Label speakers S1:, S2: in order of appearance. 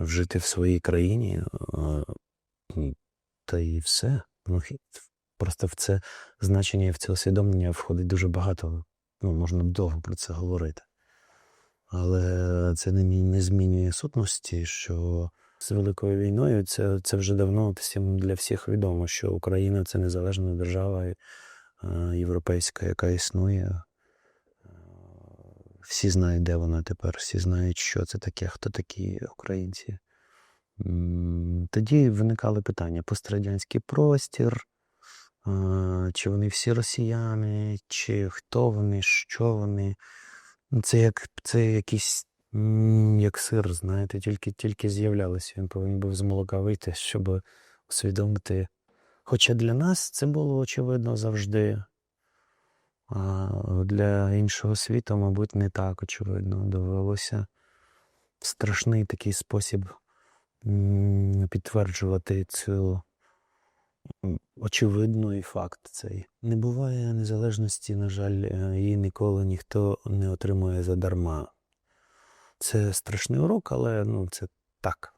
S1: жити в своїй країні, е, та і все. Ну, Просто в це значення і в це усвідомлення входить дуже багато. Ну, можна довго про це говорити. Але це не, не змінює сутності, що з Великою війною це, це вже давно всім для всіх відомо, що Україна це незалежна держава е, європейська, яка існує. Всі знають, де вона тепер, всі знають, що це таке, хто такі українці. Тоді виникали питання: пострадянський простір, чи вони всі росіяни, чи хто вони, що вони. Ну, Це як це якийсь як сир, знаєте, тільки, тільки з'являлося. Він повинен був з молока вийти, щоб усвідомити. Хоча для нас це було очевидно завжди. А для іншого світу, мабуть, не так очевидно. Довелося в страшний такий спосіб підтверджувати цю м, очевидний факт цей. Не буває незалежності, на жаль, е, її ніколи ніхто не отримує задарма. Це страшний урок, але ну, це так.